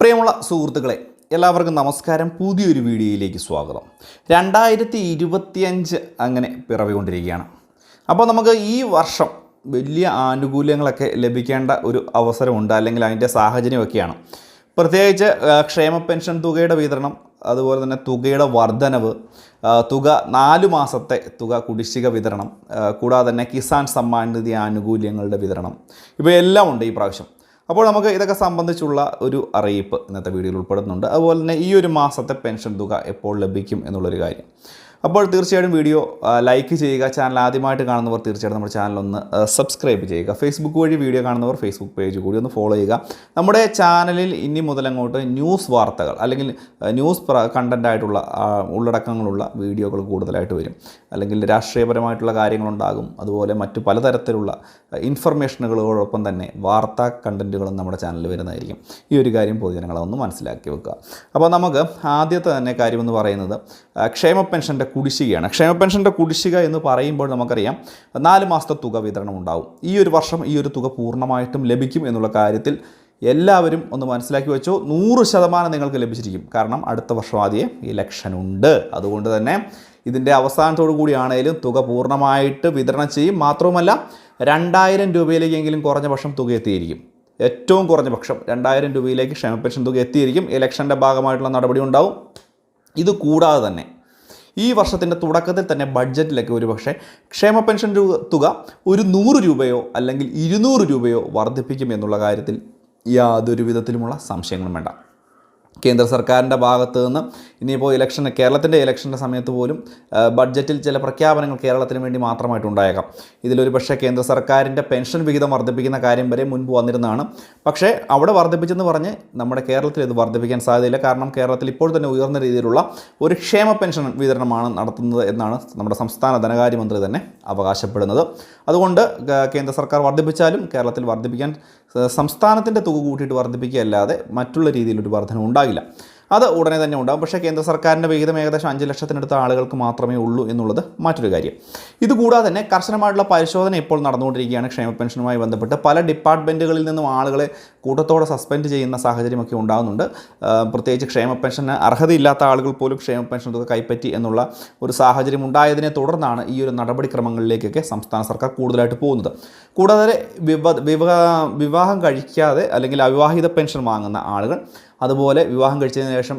പ്രിയമുള്ള സുഹൃത്തുക്കളെ എല്ലാവർക്കും നമസ്കാരം. പുതിയൊരു വീഡിയോയിലേക്ക് സ്വാഗതം. രണ്ടായിരത്തി ഇരുപത്തിയഞ്ച് അങ്ങനെ പിറവികൊണ്ടിരിക്കുകയാണ്. അപ്പോൾ നമുക്ക് ഈ വർഷം വലിയ ആനുകൂല്യങ്ങളൊക്കെ ലഭിക്കേണ്ട ഒരു അവസരമുണ്ട് അല്ലെങ്കിൽ അതിന്റെ സാഹചര്യമൊക്കെയാണ്. പ്രത്യേകിച്ച് ക്ഷേമ പെൻഷൻ തുകയുടെ വിതരണം അതുപോലെ തന്നെ തുകയുടെ വർധനവ് തുക നാല് മാസത്തെ തുക കുടിശ്ശിക വിതരണം കൂടാതെ തന്നെ കിസാൻ സമ്മാൻ നിധി ആനുകൂല്യങ്ങളുടെ വിതരണം ഇവയെല്ലാം ഉണ്ട് ഈ പ്രാവശ്യം. അപ്പോൾ നമുക്ക് ഇതൊക്കെ സംബന്ധിച്ചുള്ള ഒരു അറിയിപ്പ് ഇന്നത്തെ വീഡിയോയിൽ ഉൾപ്പെടുന്നുണ്ട്. അതുപോലെ തന്നെ ഈ ഒരു മാസത്തെ പെൻഷൻ തുക എപ്പോൾ ലഭിക്കും എന്നുള്ളൊരു കാര്യം. അപ്പോൾ തീർച്ചയായിട്ടും വീഡിയോ ലൈക്ക് ചെയ്യുക ചാനൽ ആദ്യമായിട്ട് കാണുന്നവർ തീർച്ചയായിട്ടും നമ്മുടെ ചാനൽ ഒന്ന് സബ്സ്ക്രൈബ് ചെയ്യുക. ഫേസ്ബുക്ക് വഴി വീഡിയോ കാണുന്നവർ ഫേസ്ബുക്ക് പേജ് കൂടി ഒന്ന് ഫോളോ ചെയ്യുക. നമ്മുടെ ചാനലിൽ ഇനി മുതൽ അങ്ങോട്ട് ന്യൂസ് വാർത്തകൾ അല്ലെങ്കിൽ ന്യൂസ് കണ്ടന്റായിട്ടുള്ള ഉള്ളടക്കങ്ങളുള്ള വീഡിയോകൾ കൂടുതലായിട്ട് വരും. അല്ലെങ്കിൽ രാഷ്ട്രീയപരമായിട്ടുള്ള കാര്യങ്ങളുണ്ടാകും. അതുപോലെ മറ്റു പലതരത്തിലുള്ള ഇൻഫർമേഷനുകളോടൊപ്പം തന്നെ വാർത്താ കണ്ടന്റുകളും നമ്മുടെ ചാനലിൽ വരുന്നതായിരിക്കും. ഈ ഒരു കാര്യം പൊതുജനങ്ങളെ ഒന്ന് മനസ്സിലാക്കി വെക്കുക. അപ്പോൾ നമുക്ക് ആദ്യത്തെ തന്നെ കാര്യമെന്ന് പറയുന്നത് ക്ഷേമ പെൻഷന്റെ കുടിശ്ശികയാണ്. ക്ഷേമ പെൻഷന്റെ കുടിശ്ശിക എന്ന് പറയുമ്പോൾ നമുക്കറിയാം നാല് മാസത്തെ തുക വിതരണം ഉണ്ടാവും. ഈ ഒരു വർഷം ഈ ഒരു തുക പൂർണമായിട്ടും ലഭിക്കും എന്നുള്ള കാര്യത്തിൽ എല്ലാവരും ഒന്ന് മനസ്സിലാക്കി വെച്ചോ നൂറ് ശതമാനം നിങ്ങൾക്ക് ലഭിച്ചിരിക്കും. കാരണം അടുത്ത വർഷം ആദ്യം ഇലക്ഷൻ ഉണ്ട്. അതുകൊണ്ട് തന്നെ ഇതിന്റെ അവസാനത്തോടു കൂടിയാണേലും തുക പൂർണമായിട്ട് വിതരണം ചെയ്യും. മാത്രവുമല്ല രണ്ടായിരം രൂപയിലേക്കെങ്കിലും കുറഞ്ഞ പക്ഷം തുക എത്തിയിരിക്കും. ഏറ്റവും കുറഞ്ഞ പക്ഷം രണ്ടായിരം രൂപയിലേക്ക് ക്ഷേമ പെൻഷൻ തുക എത്തിയിരിക്കും. ഇലക്ഷന്റെ ഭാഗമായിട്ടുള്ള നടപടി ഉണ്ടാവും. ഇത് കൂടാതെ തന്നെ ഈ വർഷത്തിന്റെ തുടക്കത്തിൽ തന്നെ ബഡ്ജറ്റിലൊക്കെ ഒരു പക്ഷേ ക്ഷേമ പെൻഷൻ തുക ഒരു നൂറ് രൂപയോ അല്ലെങ്കിൽ ഇരുന്നൂറ് രൂപയോ വർദ്ധിപ്പിക്കും എന്നുള്ള കാര്യത്തിൽ യാതൊരു വിധത്തിലുമുള്ള സംശയങ്ങളും വേണ്ട. കേന്ദ്ര സർക്കാരിന്റെ ഭാഗത്തു നിന്ന് ഇനിയിപ്പോൾ ഇലക്ഷൻ കേരളത്തിന്റെ ഇലക്ഷന്റെ സമയത്ത് പോലും ബഡ്ജറ്റിൽ ചില പ്രഖ്യാപനങ്ങൾ കേരളത്തിന് വേണ്ടി മാത്രമായിട്ട് ഉണ്ടായേക്കാം. ഇതിലൊരു പക്ഷേ കേന്ദ്ര സർക്കാരിന്റെ പെൻഷൻ വിഹിതം വർദ്ധിപ്പിക്കുന്ന കാര്യം വരെ മുൻപ് വന്നിരുന്നതാണ്. പക്ഷേ അവിടെ വർദ്ധിപ്പിച്ചെന്ന് പറഞ്ഞ് നമ്മുടെ കേരളത്തിൽ ഇത് വർദ്ധിപ്പിക്കാൻ സാധ്യതയില്ല. കാരണം കേരളത്തിൽ ഇപ്പോൾ തന്നെ ഉയർന്ന രീതിയിലുള്ള ഒരു ക്ഷേമ പെൻഷൻ വിതരണമാണ് നടത്തുന്നത് എന്നാണ് നമ്മുടെ സംസ്ഥാന ധനകാര്യമന്ത്രി തന്നെ അവകാശപ്പെടുന്നത്. അതുകൊണ്ട് കേന്ദ്ര സർക്കാർ വർദ്ധിപ്പിച്ചാലും കേരളത്തിൽ വർദ്ധിപ്പിക്കാൻ സംസ്ഥാനത്തിന്റെ തുക കൂട്ടിയിട്ട് വർദ്ധിപ്പിക്കുകയല്ലാതെ മറ്റുള്ള രീതിയിലൊരു വർധന ഉണ്ടാകില്ല അത് ഉടനെ തന്നെ ഉണ്ടാകും പക്ഷേ കേന്ദ്ര സർക്കാരിന്റെ വിഹിതം ഏകദേശം അഞ്ച് ലക്ഷത്തിനടുത്ത ആളുകൾക്ക് മാത്രമേ ഉള്ളൂ എന്നുള്ളത് മറ്റൊരു കാര്യം. ഇതുകൂടാതെ തന്നെ കർശനമായിട്ടുള്ള പരിശോധന ഇപ്പോൾ നടന്നുകൊണ്ടിരിക്കുകയാണ് ക്ഷേമ പെൻഷനുമായി ബന്ധപ്പെട്ട്. പല ഡിപ്പാർട്ട്മെന്റുകളിൽ നിന്നും ആളുകളെ കൂട്ടത്തോടെ സസ്പെൻഡ് ചെയ്യുന്ന സാഹചര്യമൊക്കെ ഉണ്ടാകുന്നുണ്ട്. പ്രത്യേകിച്ച് ക്ഷേമ പെൻഷന് അർഹതയില്ലാത്ത ആളുകൾ പോലും ക്ഷേമ പെൻഷൻ തുക കൈപ്പറ്റി എന്നുള്ള ഒരു സാഹചര്യം ഉണ്ടായതിനെ തുടർന്നാണ് ഈ ഒരു നടപടിക്രമങ്ങളിലേക്കൊക്കെ സംസ്ഥാന സർക്കാർ കൂടുതലായിട്ട് പോകുന്നത്. കൂടാതെ വിവാഹം കഴിക്കാതെ അല്ലെങ്കിൽ അവിവാഹിത പെൻഷൻ വാങ്ങുന്ന ആളുകൾ അതുപോലെ വിവാഹം കഴിച്ചതിന് ശേഷം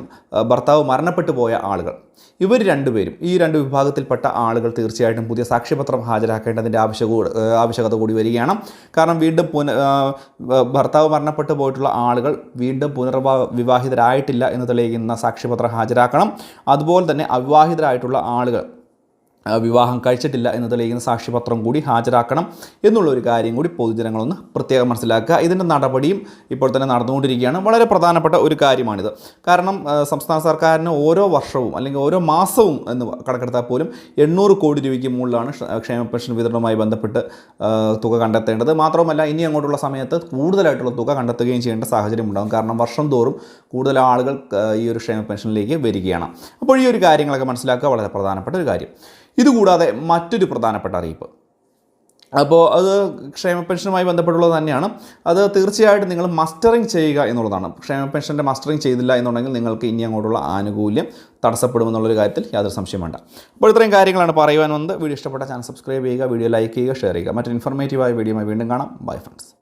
ഭർത്താവ് മരണപ്പെട്ടു പോയ ആളുകൾ ഇവർ രണ്ടുപേരും ഈ രണ്ട് വിഭാഗത്തിൽപ്പെട്ട ആളുകൾ തീർച്ചയായിട്ടും പുതിയ സാക്ഷ്യപത്രം ഹാജരാക്കേണ്ടതിന്റെ ആവശ്യ ആവശ്യകത കൂടി വരികയാണ്. കാരണം വീണ്ടും പുന ഭർത്താവ് ഭർത്താവ് മരണപ്പെട്ടു പോയിട്ടുള്ള ആളുകൾ വീണ്ടും പുനർവാ വിവാഹിതരായിട്ടില്ല എന്ന് തെളിയിക്കുന്ന സാക്ഷ്യപത്രം ഹാജരാക്കണം. അതുപോലെ തന്നെ അവിവാഹിതരായിട്ടുള്ള ആളുകൾ വിവാഹം കഴിച്ചിട്ടില്ല എന്ന് തെളിയിക്കുന്ന സാക്ഷ്യപത്രം കൂടി ഹാജരാക്കണം എന്നുള്ള ഒരു കാര്യം കൂടി പൊതുജനങ്ങളൊന്ന് പ്രത്യേകം മനസ്സിലാക്കുക. ഇതിന്റെ നടപടിയും ഇപ്പോൾ തന്നെ നടന്നുകൊണ്ടിരിക്കുകയാണ്. വളരെ പ്രധാനപ്പെട്ട ഒരു കാര്യമാണിത്. കാരണം സംസ്ഥാന സർക്കാരിന് ഓരോ വർഷവും അല്ലെങ്കിൽ ഓരോ മാസവും എന്ന് കണക്കെടുത്താൽ പോലും എണ്ണൂറ് കോടി രൂപയ്ക്ക് മുകളിലാണ് ക്ഷേമ പെൻഷൻ വിതരണവുമായി ബന്ധപ്പെട്ട് തുക കണ്ടെത്തേണ്ടത്. മാത്രവുമല്ല ഇനി അങ്ങോട്ടുള്ള സമയത്ത് കൂടുതലായിട്ടുള്ള തുക കണ്ടെത്തുകയും ചെയ്യേണ്ട സാഹചര്യം ഉണ്ടാകും. കാരണം വർഷം തോറും കൂടുതൽ ആളുകൾ ഈ ഒരു ക്ഷേമ പെൻഷനിലേക്ക് വരികയാണ്. അപ്പോൾ ഈ ഒരു കാര്യങ്ങളൊക്കെ മനസ്സിലാക്കുക വളരെ പ്രധാനപ്പെട്ട ഒരു കാര്യം. ഇതുകൂടാതെ മറ്റൊരു പ്രധാനപ്പെട്ട അറിയിപ്പ്. അപ്പോൾ അത് ക്ഷേമ പെൻഷനുമായി ബന്ധപ്പെട്ടുള്ളത് തന്നെയാണ്. അത് തീർച്ചയായിട്ടും നിങ്ങൾ മസ്റ്ററിങ് ചെയ്യുക എന്നുള്ളതാണ്. ക്ഷേമ പെൻഷന്റെ മസ്റ്ററിങ് ചെയ്തില്ല എന്നുണ്ടെങ്കിൽ നിങ്ങൾക്ക് ഇനി അങ്ങോട്ടുള്ള ആനുകൂല്യം തടസ്സപ്പെടുമെന്നുള്ളൊരു കാര്യത്തിൽ യാതൊരു സംശയം വേണ്ട. അപ്പോൾ ഇത്രയും കാര്യങ്ങളാണ് പറയുവാൻ വന്നത്. വീഡിയോ ഇഷ്ടപ്പെട്ട ചാനൽ സബ്സ്ക്രൈബ് ചെയ്യുക വീഡിയോ ലൈക്ക് ചെയ്യുക ഷെയർ ചെയ്യുക. മറ്റൊരു ഇൻഫർമേറ്റീവായ വീഡിയോയുമായി വീണ്ടും കാണാം. Bye friends